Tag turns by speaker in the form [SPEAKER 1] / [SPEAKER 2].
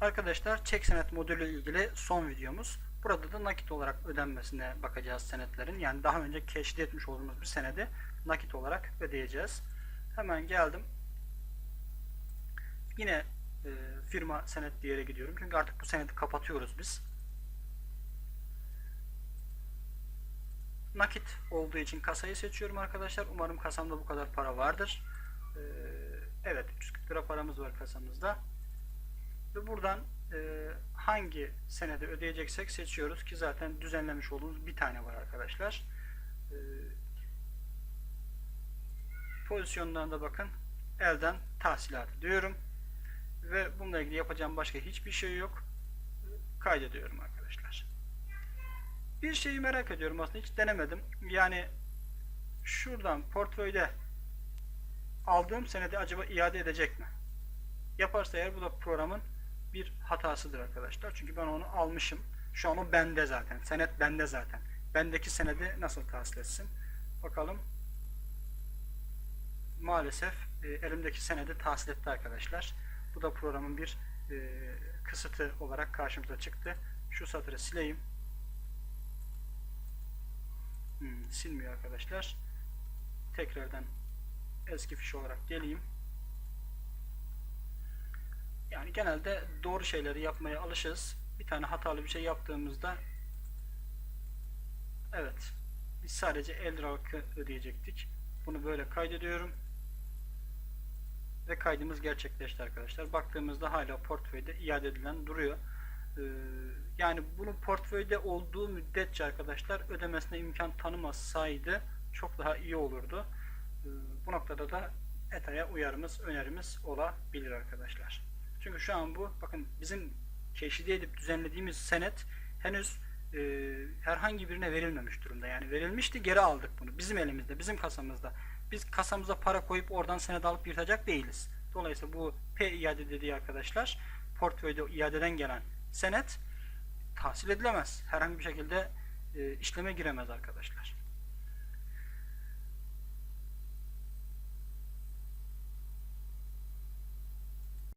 [SPEAKER 1] Arkadaşlar çek senet modülü ile ilgili son videomuz. Burada da nakit olarak ödenmesine bakacağız senetlerin. Yani daha önce keşif etmiş olduğumuz bir senedi nakit olarak ödeyeceğiz. Hemen geldim. Yine e, firma senet diye yere gidiyorum. Çünkü artık bu senedi kapatıyoruz biz. Nakit olduğu için kasayı seçiyorum arkadaşlar. Umarım kasamda bu kadar para vardır. Ee, evet 340 lira paramız var kasamızda. Ve buradan e, hangi senede ödeyeceksek seçiyoruz ki zaten düzenlemiş olduğumuz bir tane var arkadaşlar. E, pozisyondan da bakın elden tahsilatı diyorum. Ve bununla ilgili yapacağım başka hiçbir şey yok. Kaydediyorum arkadaşlar. Bir şeyi merak ediyorum aslında hiç denemedim. Yani şuradan portföyde aldığım senedi acaba iade edecek mi? Yaparsa eğer bu da programın bir hatasıdır arkadaşlar. Çünkü ben onu almışım. Şu an o bende zaten. Senet bende zaten. Bendeki senedi nasıl tahsil etsin? Bakalım. Maalesef e, elimdeki senedi tahsil etti arkadaşlar. Bu da programın bir e, kısıtı olarak karşımıza çıktı. Şu satırı sileyim. Hmm, silmiyor arkadaşlar. Tekrardan eski fiş olarak geleyim. Genelde doğru şeyleri yapmaya alışırız. Bir tane hatalı bir şey yaptığımızda evet biz sadece 50 liralık ödeyecektik. Bunu böyle kaydediyorum. Ve kaydımız gerçekleşti arkadaşlar. Baktığımızda hala portföyde iade edilen duruyor. Ee, yani bunun portföyde olduğu müddetçe arkadaşlar ödemesine imkan tanımasaydı çok daha iyi olurdu. Ee, bu noktada da ETA'ya uyarımız, önerimiz olabilir arkadaşlar. Çünkü şu an bu bakın bizim keşide edip düzenlediğimiz senet henüz e, herhangi birine verilmemiş durumda. Yani verilmişti geri aldık bunu. Bizim elimizde, bizim kasamızda. Biz kasamıza para koyup oradan senet alıp yırtacak değiliz. Dolayısıyla bu P iade dediği arkadaşlar portföyde iadeden gelen senet tahsil edilemez. Herhangi bir şekilde e, işleme giremez arkadaşlar.